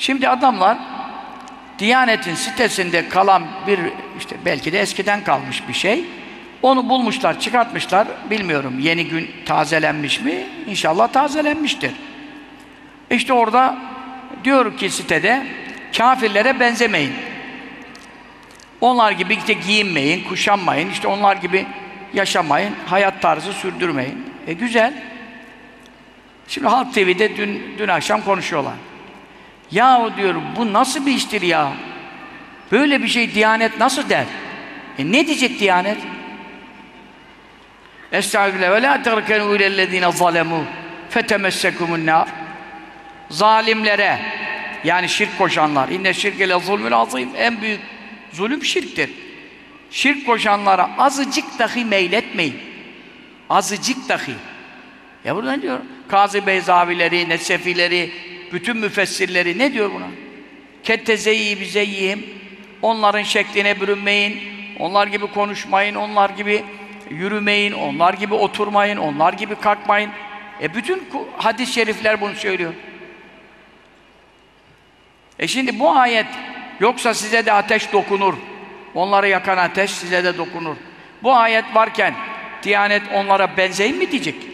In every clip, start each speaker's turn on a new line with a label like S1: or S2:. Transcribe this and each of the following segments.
S1: Şimdi adamlar Diyanet'in sitesinde kalan bir işte belki de eskiden kalmış bir şey. Onu bulmuşlar, çıkartmışlar. Bilmiyorum yeni gün tazelenmiş mi? İnşallah tazelenmiştir. İşte orada diyor ki sitede kafirlere benzemeyin. Onlar gibi işte giyinmeyin, kuşanmayın, işte onlar gibi yaşamayın, hayat tarzı sürdürmeyin. E güzel. Şimdi Halk TV'de dün, dün akşam konuşuyorlar. Yahu diyor bu nasıl bir iştir ya? Böyle bir şey Diyanet nasıl der? E ne diyecek Diyanet? Estağfirullah ve la terkenu ilellezine zalemu fetemessekumun nar Zalimlere yani şirk koşanlar inne şirke le zulmün azim en büyük zulüm şirktir. Şirk koşanlara azıcık dahi meyletmeyin. Azıcık dahi. Ya burada ne diyor? Kazı Beyzavileri, Nesefileri, bütün müfessirleri ne diyor buna? Kettezeyi bize yiyeyim. Onların şekline bürünmeyin. Onlar gibi konuşmayın. Onlar gibi yürümeyin. Onlar gibi oturmayın. Onlar gibi kalkmayın. E bütün hadis-i şerifler bunu söylüyor. E şimdi bu ayet yoksa size de ateş dokunur. Onları yakan ateş size de dokunur. Bu ayet varken Diyanet onlara benzeyin mi diyecek?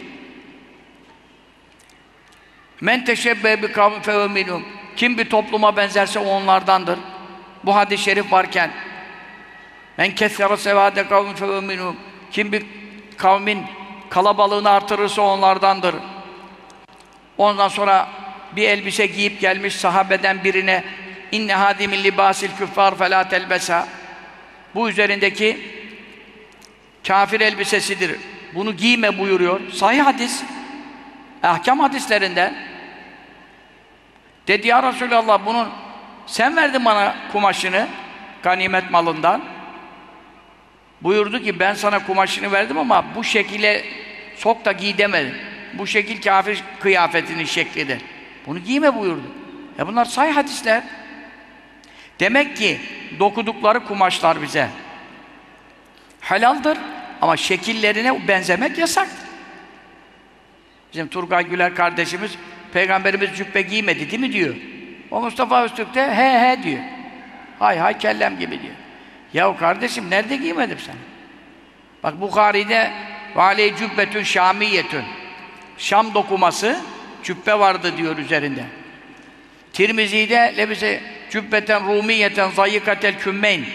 S1: Men teşebbe bi kavmin fe Kim bir topluma benzerse o onlardandır. Bu hadis-i şerif varken men kessere sevade kavmin fe Kim bir kavmin kalabalığını artırırsa onlardandır. Ondan sonra bir elbise giyip gelmiş sahabeden birine inne hadimil libasil küffar felâ telbesa bu üzerindeki kafir elbisesidir. Bunu giyme buyuruyor. Sahih hadis. Ahkam hadislerinden. Dedi ya Resulallah bunun sen verdin bana kumaşını ganimet malından. Buyurdu ki ben sana kumaşını verdim ama bu şekilde sok da giy demedim. Bu şekil kafir kıyafetinin şeklidir. Bunu giyme buyurdu. E bunlar say hadisler. Demek ki dokudukları kumaşlar bize helaldir ama şekillerine benzemek yasak. Bizim Turgay Güler kardeşimiz Peygamberimiz cübbe giymedi değil mi diyor. O Mustafa Öztürk de he he diyor. Hay hay kellem gibi diyor. Yahu kardeşim nerede giymedim sen? Bak Bukhari'de vale cübbetün şamiyetün. Şam dokuması cübbe vardı diyor üzerinde. Tirmizi'de lebise cübbeten rumiyeten zayyikatel kümmeyn.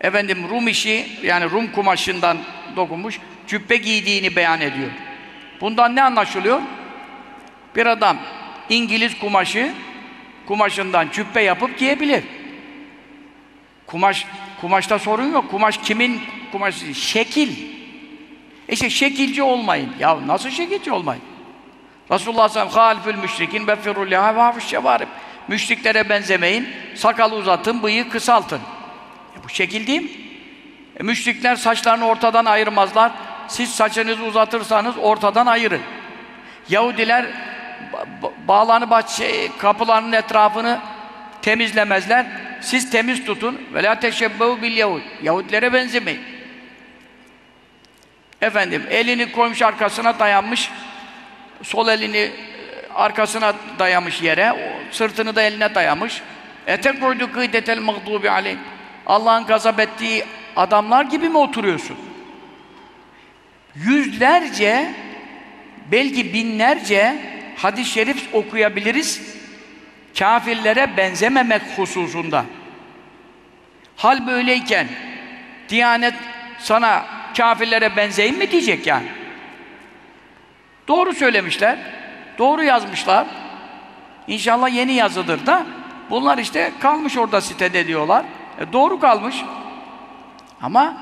S1: Efendim Rum işi yani Rum kumaşından dokunmuş cübbe giydiğini beyan ediyor. Bundan ne anlaşılıyor? Bir adam İngiliz kumaşı kumaşından cübbe yapıp giyebilir. Kumaş kumaşta sorun yok. Kumaş kimin kumaşı? Şekil. İşte şekilci olmayın. Ya nasıl şekilci olmayın? Resulullah sallallahu aleyhi ve sellem halifül müşrikin ve hafiş şevarib. Müşriklere benzemeyin. Sakalı uzatın, bıyığı kısaltın. E bu şekil değil mi? E müşrikler saçlarını ortadan ayırmazlar. Siz saçınızı uzatırsanız ortadan ayırın. Yahudiler bağlarını bahçe, kapılarının etrafını temizlemezler. Siz temiz tutun. Ve la teşebbehu bil Yahud. Yahudilere benzemeyin. Efendim elini koymuş arkasına dayanmış. Sol elini e, arkasına dayamış yere, sırtını da eline dayamış. Ete koydu kıydetel mağdubi aleyh. Allah'ın gazap ettiği adamlar gibi mi oturuyorsun? Yüzlerce, belki binlerce hadis-i şerif okuyabiliriz. Kafirlere benzememek hususunda. Hal böyleyken Diyanet sana kafirlere benzeyin mi diyecek yani? Doğru söylemişler. Doğru yazmışlar. İnşallah yeni yazıdır da bunlar işte kalmış orada sitede diyorlar. E doğru kalmış. Ama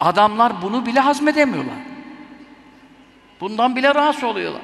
S1: adamlar bunu bile hazmedemiyorlar. Bundan bile rahatsız oluyorlar.